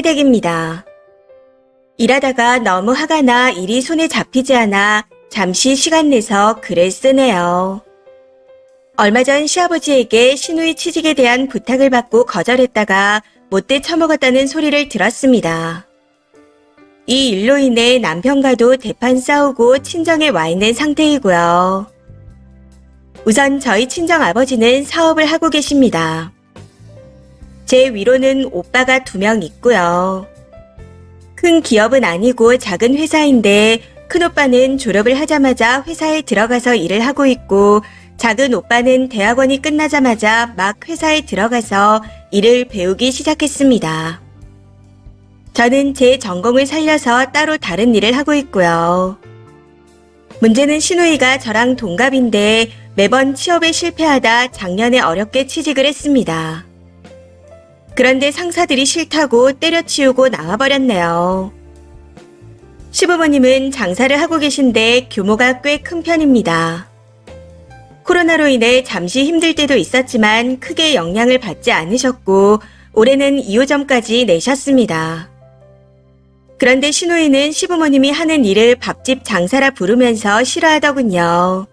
새댁입니다. 일하다가 너무 화가 나 일이 손에 잡히지 않아 잠시 시간 내서 글을 쓰네요. 얼마 전 시아버지에게 시누이 취직에 대한 부탁을 받고 거절했다가 못돼 처먹었다는 소리를 들었습니다. 이 일로 인해 남편과도 대판 싸우고 친정에 와 있는 상태이고요. 우선 저희 친정 아버지는 사업을 하고 계십니다. 제 위로는 오빠가 두 명 있고요. 큰 기업은 아니고 작은 회사인데 큰 오빠는 졸업을 하자마자 회사에 들어가서 일을 하고 있고 작은 오빠는 대학원이 끝나자마자 막 회사에 들어가서 일을 배우기 시작했습니다. 저는 제 전공을 살려서 따로 다른 일을 하고 있고요. 문제는 신우이가 저랑 동갑인데 매번 취업에 실패하다 작년에 어렵게 취직을 했습니다. 그런데 상사들이 싫다고 때려치우고 나와버렸네요. 시부모님은 장사를 하고 계신데 규모가 꽤 큰 편입니다. 코로나로 인해 잠시 힘들 때도 있었지만 크게 영향을 받지 않으셨고 올해는 2호점까지 내셨습니다. 그런데 신우이는 시부모님이 하는 일을 밥집 장사라 부르면서 싫어하더군요.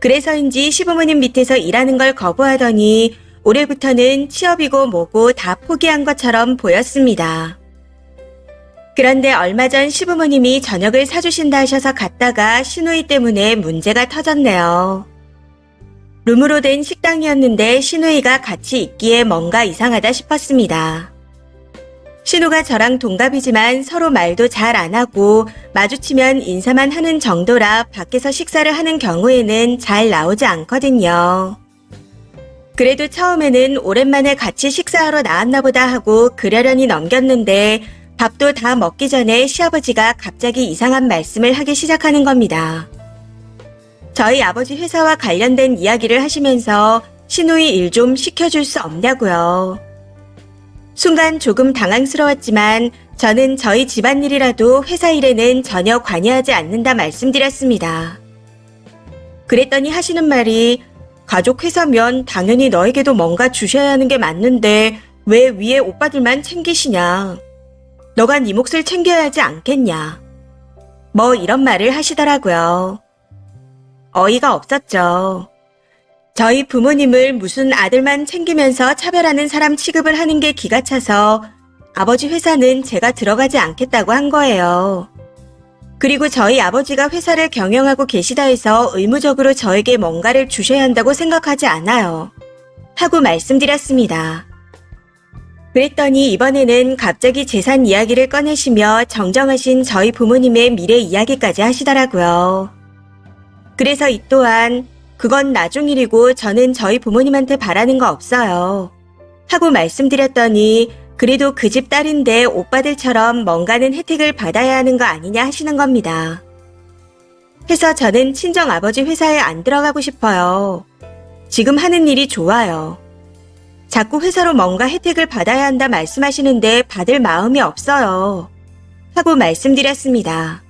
그래서인지 시부모님 밑에서 일하는 걸 거부하더니 올해부터는 취업이고 뭐고 다 포기한 것처럼 보였습니다. 그런데 얼마 전 시부모님이 저녁을 사주신다 하셔서 갔다가 신우이 때문에 문제가 터졌네요. 룸으로 된 식당이었는데 신우이가 같이 있기에 뭔가 이상하다 싶었습니다. 신우가 저랑 동갑이지만 서로 말도 잘 안 하고 마주치면 인사만 하는 정도라 밖에서 식사를 하는 경우에는 잘 나오지 않거든요. 그래도 처음에는 오랜만에 같이 식사하러 나왔나 보다 하고 그러려니 넘겼는데 밥도 다 먹기 전에 시아버지가 갑자기 이상한 말씀을 하기 시작하는 겁니다. 저희 아버지 회사와 관련된 이야기를 하시면서 신우이 일 좀 시켜줄 수 없냐고요. 순간 조금 당황스러웠지만 저는 저희 집안일이라도 회사 일에는 전혀 관여하지 않는다 말씀드렸습니다. 그랬더니 하시는 말이 가족 회사면 당연히 너에게도 뭔가 주셔야 하는 게 맞는데 왜 위에 오빠들만 챙기시냐. 너가 네 몫을 챙겨야 하지 않겠냐. 뭐 이런 말을 하시더라고요. 어이가 없었죠. 저희 부모님을 무슨 아들만 챙기면서 차별하는 사람 취급을 하는 게 기가 차서 아버지 회사는 제가 들어가지 않겠다고 한 거예요. 그리고 저희 아버지가 회사를 경영하고 계시다 해서 의무적으로 저에게 뭔가를 주셔야 한다고 생각하지 않아요. 하고 말씀드렸습니다. 그랬더니 이번에는 갑자기 재산 이야기를 꺼내시며 정정하신 저희 부모님의 미래 이야기까지 하시더라고요. 그래서 이 또한 그건 나중 일이고 저는 저희 부모님한테 바라는 거 없어요. 하고 말씀드렸더니 그래도 그 집 딸인데 오빠들처럼 뭔가는 혜택을 받아야 하는 거 아니냐 하시는 겁니다. 해서 저는 친정 아버지 회사에 안 들어가고 싶어요. 지금 하는 일이 좋아요. 자꾸 회사로 뭔가 혜택을 받아야 한다 말씀하시는데 받을 마음이 없어요. 하고 말씀드렸습니다.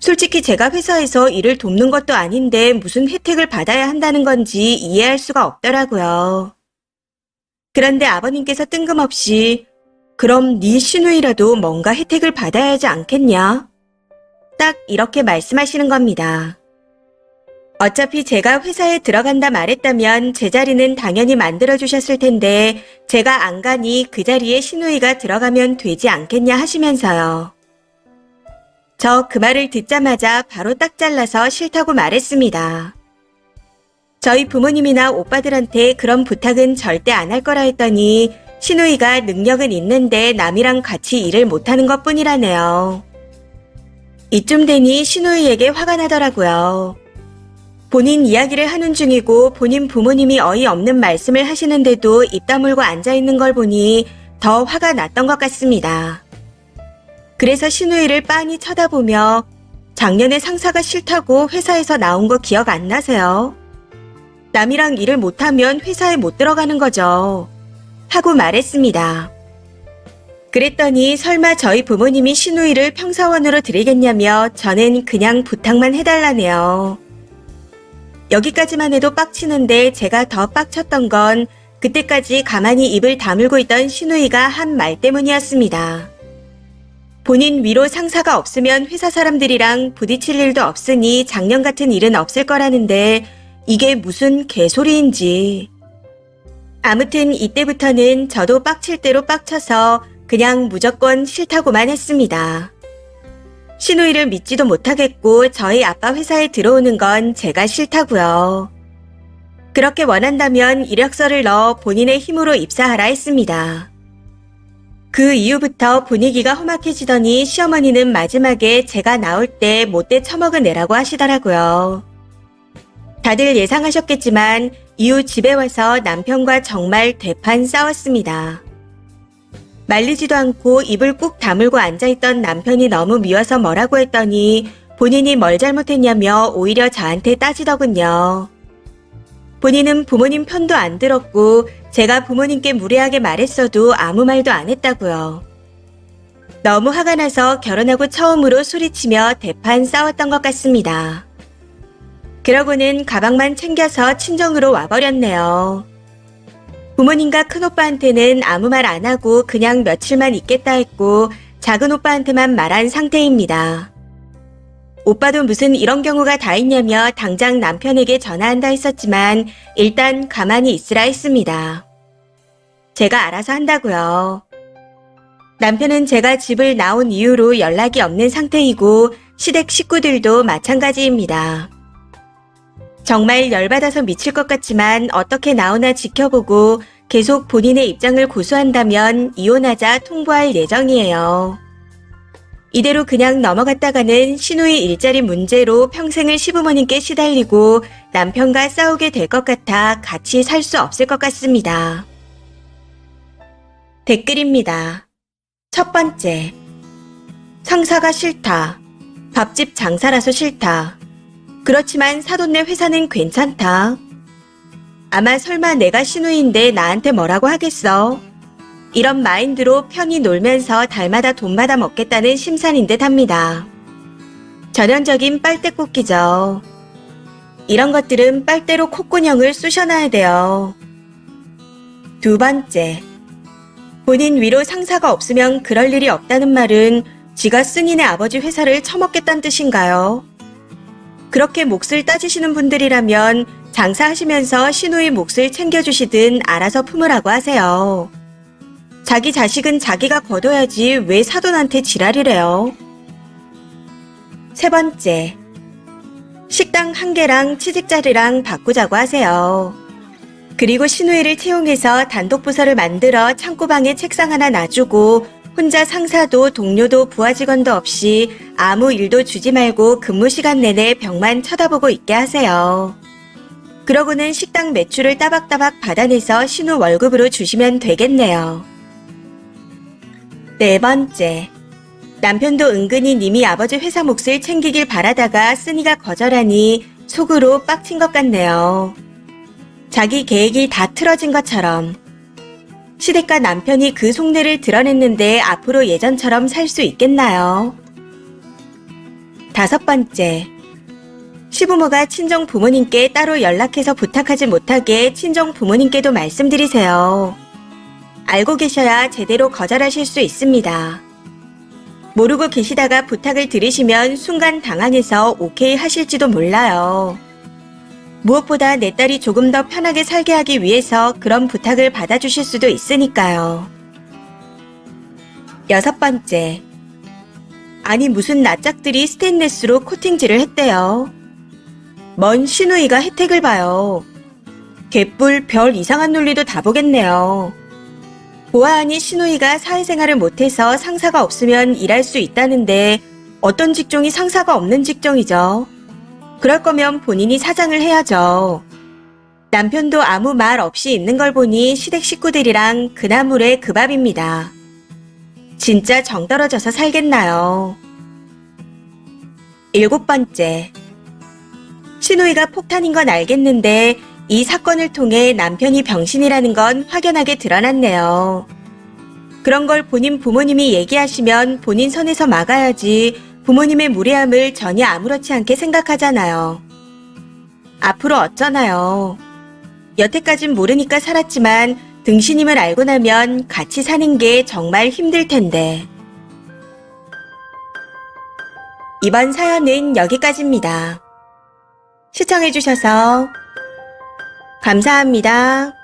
솔직히 제가 회사에서 일을 돕는 것도 아닌데 무슨 혜택을 받아야 한다는 건지 이해할 수가 없더라고요. 그런데 아버님께서 뜬금없이 그럼 네 신우이라도 뭔가 혜택을 받아야 하지 않겠냐? 딱 이렇게 말씀하시는 겁니다. 어차피 제가 회사에 들어간다 말했다면 제 자리는 당연히 만들어주셨을 텐데 제가 안 가니 그 자리에 신우이가 들어가면 되지 않겠냐 하시면서요. 저 그 말을 듣자마자 바로 딱 잘라서 싫다고 말했습니다. 저희 부모님이나 오빠들한테 그런 부탁은 절대 안 할 거라 했더니 신우이가 능력은 있는데 남이랑 같이 일을 못하는 것 뿐이라네요. 이쯤 되니 신우이에게 화가 나더라고요. 본인 이야기를 하는 중이고 본인 부모님이 어이없는 말씀을 하시는데도 입 다물고 앉아있는 걸 보니 더 화가 났던 것 같습니다. 그래서 신우이를 빤히 쳐다보며 작년에 상사가 싫다고 회사에서 나온 거 기억 안 나세요? 남이랑 일을 못하면 회사에 못 들어가는 거죠. 하고 말했습니다. 그랬더니 설마 저희 부모님이 신우이를 평사원으로 드리겠냐며 저는 그냥 부탁만 해달라네요. 여기까지만 해도 빡치는데 제가 더 빡쳤던 건 그때까지 가만히 입을 다물고 있던 신우이가 한 말 때문이었습니다. 본인 위로 상사가 없으면 회사 사람들이랑 부딪힐 일도 없으니 작년 같은 일은 없을 거라는데 이게 무슨 개소리인지. 아무튼 이때부터는 저도 빡칠 대로 빡쳐서 그냥 무조건 싫다고만 했습니다. 신우이를 믿지도 못하겠고 저희 아빠 회사에 들어오는 건 제가 싫다고요. 그렇게 원한다면 이력서를 넣어 본인의 힘으로 입사하라 했습니다. 그 이후부터 분위기가 험악해지더니 시어머니는 마지막에 제가 나올 때 못돼 처먹은 애라고 하시더라고요. 다들 예상하셨겠지만 이후 집에 와서 남편과 정말 대판 싸웠습니다. 말리지도 않고 입을 꾹 다물고 앉아있던 남편이 너무 미워서 뭐라고 했더니 본인이 뭘 잘못했냐며 오히려 저한테 따지더군요. 본인은 부모님 편도 안 들었고 제가 부모님께 무례하게 말했어도 아무 말도 안 했다고요. 너무 화가 나서 결혼하고 처음으로 소리치며 대판 싸웠던 것 같습니다. 그러고는 가방만 챙겨서 친정으로 와버렸네요. 부모님과 큰오빠한테는 아무 말 안 하고 그냥 며칠만 있겠다 했고 작은 오빠한테만 말한 상태입니다. 오빠도 무슨 이런 경우가 다 있냐며 당장 남편에게 전화한다 했었지만 일단 가만히 있으라 했습니다. 제가 알아서 한다고요. 남편은 제가 집을 나온 이후로 연락이 없는 상태이고 시댁 식구들도 마찬가지입니다. 정말 열받아서 미칠 것 같지만 어떻게 나오나 지켜보고 계속 본인의 입장을 고수한다면 이혼하자 통보할 예정이에요. 이대로 그냥 넘어갔다가는 신우의 일자리 문제로 평생을 시부모님께 시달리고 남편과 싸우게 될 것 같아 같이 살 수 없을 것 같습니다. 댓글입니다. 첫 번째. 상사가 싫다. 밥집 장사라서 싫다. 그렇지만 사돈네 회사는 괜찮다. 아마 설마 내가 신우인데 나한테 뭐라고 하겠어. 이런 마인드로 편히 놀면서 달마다 돈 받아 먹겠다는 심산인 듯 합니다. 전형적인 빨대 꽂기죠. 이런 것들은 빨대로 콧구녕을 쑤셔놔야 돼요. 두 번째. 본인 위로 상사가 없으면 그럴 일이 없다는 말은 지가 승인의 아버지 회사를 처먹겠다는 뜻인가요? 그렇게 몫을 따지시는 분들이라면 장사하시면서 신우의 몫을 챙겨주시든 알아서 품으라고 하세요. 자기 자식은 자기가 거둬야지 왜 사돈한테 지랄이래요. 세 번째. 식당 한 개랑 취직자리랑 바꾸자고 하세요. 그리고 신우이를 채용해서 단독 부서를 만들어 창고방에 책상 하나 놔주고 혼자 상사도 동료도 부하 직원도 없이 아무 일도 주지 말고 근무 시간 내내 벽만 쳐다보고 있게 하세요. 그러고는 식당 매출을 따박따박 받아내서 신우 월급으로 주시면 되겠네요. 네 번째. 남편도 은근히 님이 아버지 회사 몫을 챙기길 바라다가 쓰니가 거절하니 속으로 빡친 것 같네요. 자기 계획이 다 틀어진 것처럼. 시댁과 남편이 그 속내를 드러냈는데 앞으로 예전처럼 살 수 있겠나요? 다섯 번째. 시부모가 친정 부모님께 따로 연락해서 부탁하지 못하게 친정 부모님께도 말씀드리세요. 알고 계셔야 제대로 거절하실 수 있습니다. 모르고 계시다가 부탁을 들으시면 순간 당황해서 오케이 하실지도 몰라요. 무엇보다 내 딸이 조금 더 편하게 살게 하기 위해서 그런 부탁을 받아주실 수도 있으니까요. 여섯 번째. 아니 무슨 낯짝들이 스테인레스로 코팅질을 했대요. 먼 신우이가 혜택을 봐요. 개뿔 별 이상한 논리도 다 보겠네요. 보아하니 신우이가 사회생활을 못해서 상사가 없으면 일할 수 있다는데 어떤 직종이 상사가 없는 직종이죠. 그럴 거면 본인이 사장을 해야죠. 남편도 아무 말 없이 있는 걸 보니 시댁 식구들이랑 그나물의 그 밥입니다. 진짜 정 떨어져서 살겠나요? 일곱 번째. 신우이가 폭탄인 건 알겠는데 이 사건을 통해 남편이 병신이라는 건 확연하게 드러났네요. 그런 걸 본인 부모님이 얘기하시면 본인 선에서 막아야지 부모님의 무례함을 전혀 아무렇지 않게 생각하잖아요. 앞으로 어쩌나요? 여태까진 모르니까 살았지만 등신임을 알고 나면 같이 사는 게 정말 힘들 텐데. 이번 사연은 여기까지입니다. 시청해주셔서 감사합니다.